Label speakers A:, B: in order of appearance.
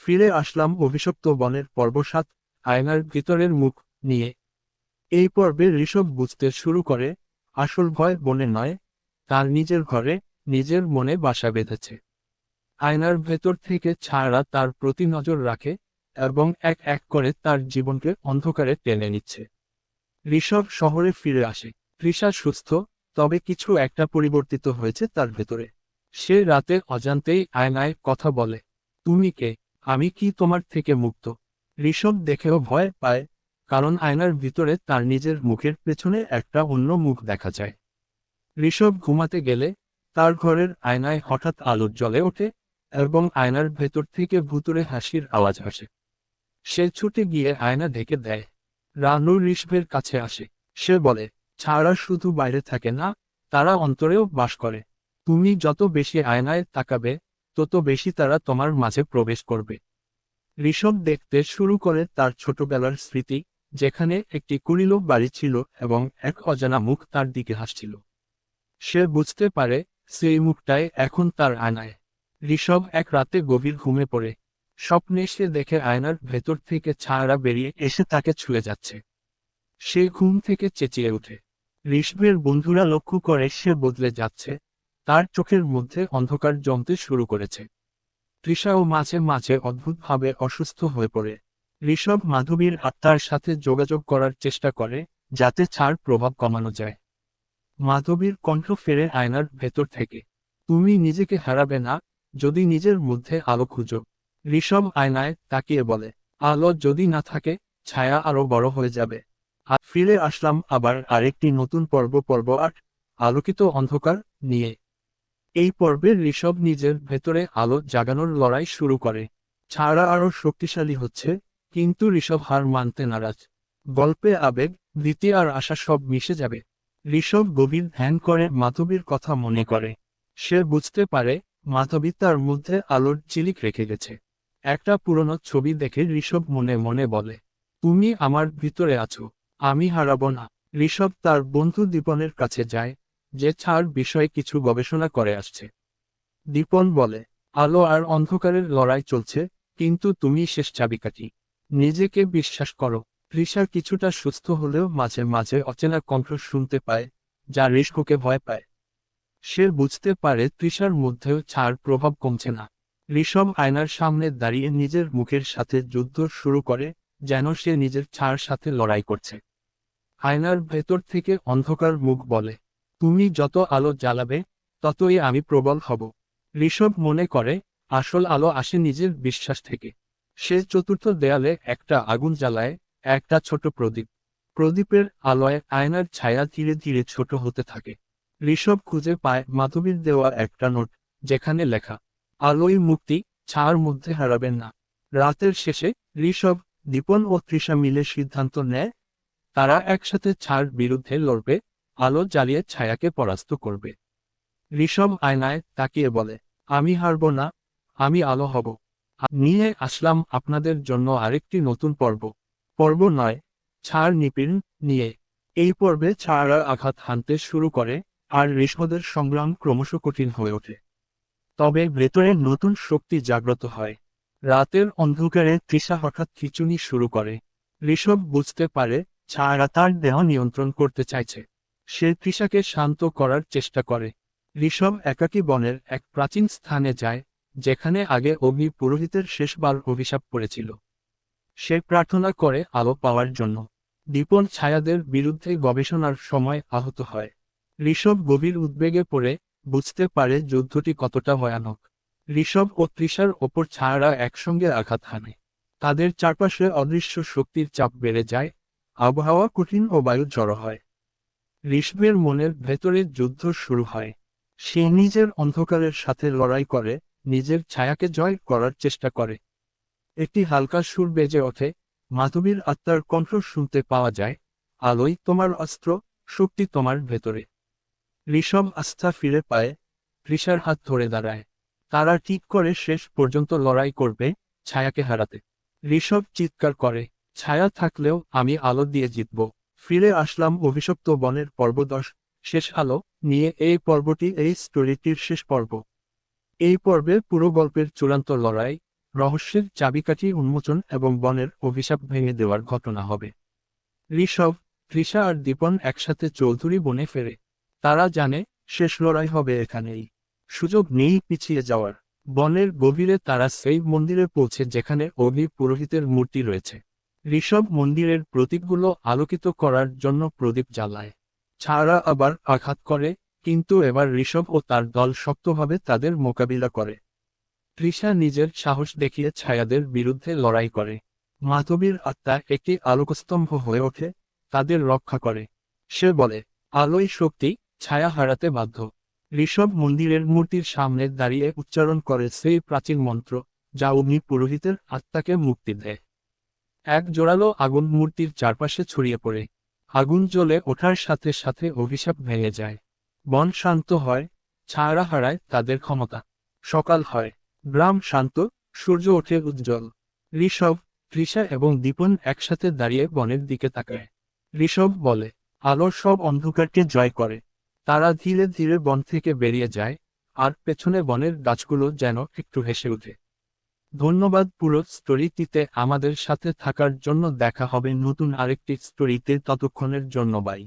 A: ফিরে আসলাম অভিশপ্ত বনের পর্ব সাত আয়নার ভিতরের মুখ নিয়ে। এই পর্বে ঋষভ বুঝতে শুরু করে, আসল ভয় বনে নয়, তার নিজের ঘরে নিজের মনে বাসা বেঁধেছে। আয়নার ভেতর থেকে ছাড়া তার প্রতি নজর রাখে এবং এক এক করে তার জীবনকে অন্ধকারে টেনে নিচ্ছে। ঋষভ শহরে ফিরে আসে। তৃষা সুস্থ, তবে কিছু একটা পরিবর্তিত হয়েছে তার ভেতরে। সে রাতে অজান্তেই আয়নায় কথা বলে, তুমি কে? আমি কি তোমার থেকে মুক্ত? ঋষভ দেখেও ভয় পায়, কারণ আয়নার ভিতরে তার নিজের মুখের পেছনে একটা অন্য মুখ দেখা যায়। ঋষভ ঘুমাতে গেলে তার ঘরের আয়নায় হঠাৎ আলো জ্বলে ওঠে এবং আয়নার ভেতর থেকে ভুতুরে হাসির আওয়াজ আসে। সে ছুটে গিয়ে আয়না ঢেকে দেয়। রানু ঋষভের কাছে আসে। সে বলে, ছাড়া শুধু বাইরে থাকে না, তারা অন্তরেও বাস করে। তুমি যত বেশি আয়নায় তাকাবে তত বেশি তারা তোমার মাঝে প্রবেশ করবে। ঋষভ দেখতে শুরু করে তার ছোটবেলার স্মৃতি, যেখানে একটি কুড়িল বাড়ি ছিল এবং এক অজানা মুখ তার দিকে হাসছিল। সে বুঝতে পারে সেই মুখটাই এখন তার আয়নায়। ঋষভ এক রাতে গভীর ঘুমে পড়ে। স্বপ্নে সে দেখে আয়নার ভেতর থেকে ছায়ারা বেরিয়ে এসে তাকে ছুঁয়ে যাচ্ছে। সে ঘুম থেকে চেঁচিয়ে ওঠে। ঋষভের বন্ধুরা লক্ষ্য করে সে বদলে যাচ্ছে। তার চোখের মধ্যে অন্ধকার জমতে শুরু করেছে। তৃষাও মাঝে মাঝে অদ্ভুতভাবে অসুস্থ হয়ে পড়ে। ঋষভ মাধবীর আত্মার সাথে যোগাযোগ করার চেষ্টা করে, যাতে ছাড় প্রভাব কমানো যায়। মাধবীর কণ্ঠ ফেরে আয়নার ভেতর থেকে, তুমি নিজেকে হারাবে না, যদি নিজের মধ্যে আলো খুঁজো। ঋষভ আয়নায় তাকিয়ে বলে, আলো যদি না থাকে, ছায়া আরও বড় হয়ে যাবে। আর ফিরে আসলাম আবার আরেকটি নতুন পর্ব পর্ব আট আলোকিত অন্ধকার নিয়ে। এই পর্বে ঋষভ নিজের ভেতরে আলো জাগানোর লড়াই শুরু করে। ছাড়া আরও শক্তিশালী হচ্ছে, কিন্তু ঋষভ হার মানতে নারাজ। গল্পে আবেগ, ভীতি আর আশা সব মিশে যাবে। ঋষভ গভীর ধ্যান করে মাধবীর কথা মনে করে। সে বুঝতে পারে, মাধবী তার মধ্যে আলোর চিলিক রেখে গেছে। একটা পুরনো ছবি দেখে ঋষভ মনে মনে বলে, তুমি আমার ভিতরে আছো, আমি হারাবো না। ঋষভ তার বন্ধু দীপনের কাছে যায় যে ছাড় বিষয়ে কিছু গবেষণা করে আসছে। দীপন বলে, আলো আর অন্ধকারের লড়াই চলছে, কিন্তু তুমি শেষ চাবিকাঠি। নিজেকে বিশ্বাস করো তৃষা কিছুটা সুস্থ হলেও মাঝে মাঝে অচেনা কণ্ঠ শুনতে পায়, যা ঋষভকে ভয় পায়। সে বুঝতে পারে তৃষার মধ্যেও ছাড় প্রভাব কমছে না। ঋষভ আয়নার সামনে দাঁড়িয়ে নিজের মুখের সাথে যুদ্ধ শুরু করে, যেন সে নিজের ছাড় সাথে লড়াই করছে। আয়নার ভেতর থেকে অন্ধকার মুখ বলে তুমি যত আলো জ্বালাবে, ততই আমি প্রবল হব। ঋষভ মনে করে, আসল আলো আসে নিজের বিশ্বাস থেকে। সে চতুর্থ দেয়ালে একটা আগুন জ্বালায়, একটা ছোট প্রদীপ। প্রদীপের আলোয় আয়নার ছায়া ধীরে ধীরে ছোট হতে থাকে। ঋষভ খুঁজে পায় মাধবীর দেওয়া একটা নোট, যেখানে লেখা, আলোই মুক্তি ছায়ার মধ্যে হারাবেন না। রাতের শেষে ঋষভ, দীপন ও তৃষা মিলে সিদ্ধান্ত নেয়, তারা একসাথে ছাড় বিরুদ্ধে লড়বে আলো জ্বালিয়ে ছায়াকে পরাস্ত করবে। ঋষভ আয়নায় তাকিয়ে বলে, আমি হারব না, আমি আলো হব। নিয়ে আসলাম আপনাদের জন্য আরেকটি নতুন পর্ব। পর্ব নয়, ছাড় নিপীড়ন নিয়ে। এই পর্বে ছাড়া আঘাত হানতে শুরু করে আর ঋষভদের সংগ্রাম ক্রমশ কঠিন হয়ে ওঠে। তবে ভেতরে নতুন শক্তি জাগ্রত হয়। রাতের অন্ধকারে তৃষা হঠাৎ খিচুনি শুরু করে। ঋষভ বুঝতে পারে, ছাড়া তার দেহ নিয়ন্ত্রণ করতে চাইছে। সে তৃষাকে শান্ত করার চেষ্টা করে। ঋষভ একাকী বনের এক প্রাচীন স্থানে যায়, যেখানে আগে অগ্নি পুরোহিতের শেষবার অভিশাপ পড়েছিল সে প্রার্থনা করে আলো পাওয়ার জন্য। দীপন ছায়াদের বিরুদ্ধে গবেষণার সময় আহত হয়। ঋষভ গভীর উদ্বেগে পড়ে, বুঝতে পারে যুদ্ধটি কতটা ভয়ানক। ঋষভ ও তৃষার ওপর ছায়ারা একসঙ্গে আঘাত হানে। তাদের চারপাশে অদৃশ্য শক্তির চাপ বেড়ে যায়, আবহাওয়া কঠিন ও বায়ু জড়ো হয়। ঋষভের মনের ভেতরে যুদ্ধ শুরু হয়। সে নিজের অন্ধকারের সাথে লড়াই করে, নিজের ছায়াকে জয় করার চেষ্টা করে। একটি হালকা সুর বেজে ওঠে, মাধবীর আত্মার কণ্ঠ শুনতে পাওয়া যায় আলোই তোমার অস্ত্র, শক্তি তোমার ভেতরে। ঋষভ আস্থা ফিরে পায় ঋষার হাত ধরে দাঁড়ায়। তারা ঠিক করে শেষ পর্যন্ত লড়াই করবে, ছায়াকে হারাতে। ঋষভ চিৎকার করে, ছায়া থাকলেও আমি আলো দিয়ে জিতব। ফিরে আসলাম অভিশপ্ত বনের পর্বদশ শেষ আলো নিয়ে এই পর্বটি, এই স্টোরিটির শেষ পর্ব। এই পর্বে পুরো গল্পের চূড়ান্ত লড়াই, রহস্যের চাবিকাঠি উন্মোচন এবং বনের অভিশাপ ভেঙে দেওয়ার ঘটনা হবে। ঋষভ, তৃষা আর দীপন একসাথে চৌধুরী বনে ফেরে। তারা জানে শেষ লড়াই হবে এখানেই। সুযোগ নেই পিছিয়ে যাওয়ার। বনের গভীরে তারা সেই মন্দিরে পৌঁছে যেখানে অগ্নি পুরোহিতের মূর্তি রয়েছে। ঋষভ মন্দিরের প্রতীকগুলো আলোকিত করার জন্য প্রদীপ জ্বালায়। ছাড়া আবার আঘাত করে, কিন্তু এবার ঋষভ ও তার দল শক্তভাবে তাদের মোকাবিলা করে। তৃষা নিজের সাহস দেখিয়ে ছায়াদের বিরুদ্ধে লড়াই করে। মাধবীর আত্মা একটি আলোকস্তম্ভ হয়ে ওঠে, তাদের রক্ষা করে। সে বলে আলোই শক্তি, ছায়া হারাতে বাধ্য। ঋষভ মন্দিরের মূর্তির সামনে দাঁড়িয়ে উচ্চারণ করে সেই প্রাচীন মন্ত্র, যা অগ্নি পুরোহিতের আত্মাকে মুক্তি দেয়। এক জোরালো আগুন মূর্তির চারপাশে ছড়িয়ে পড়ে। আগুন জ্বলে ওঠার সাথে সাথে অভিশাপ ভেঙে যায়। বন শান্ত হয়, ছায়ারা হারায় তাদের ক্ষমতা। সকাল হয়, গ্রাম শান্ত, সূর্য ওঠে উজ্জ্বল। ঋষভ ঋষা এবং দীপন একসাথে দাঁড়িয়ে বনের দিকে তাকায়। ঋষভ বলে, আলোর সব অন্ধকারকে জয় করে। তারা ধীরে ধীরে বন থেকে বেরিয়ে যায়, আর পেছনে বনের গাছগুলো যেন একটু হেসে ওঠে ধন্যবাদ পুরো স্টোরিটিতে আমাদের সাথে থাকার জন্য দেখা হবে নতুন আরেকটি স্টোরিতে ততক্ষণের জন্য, বাই।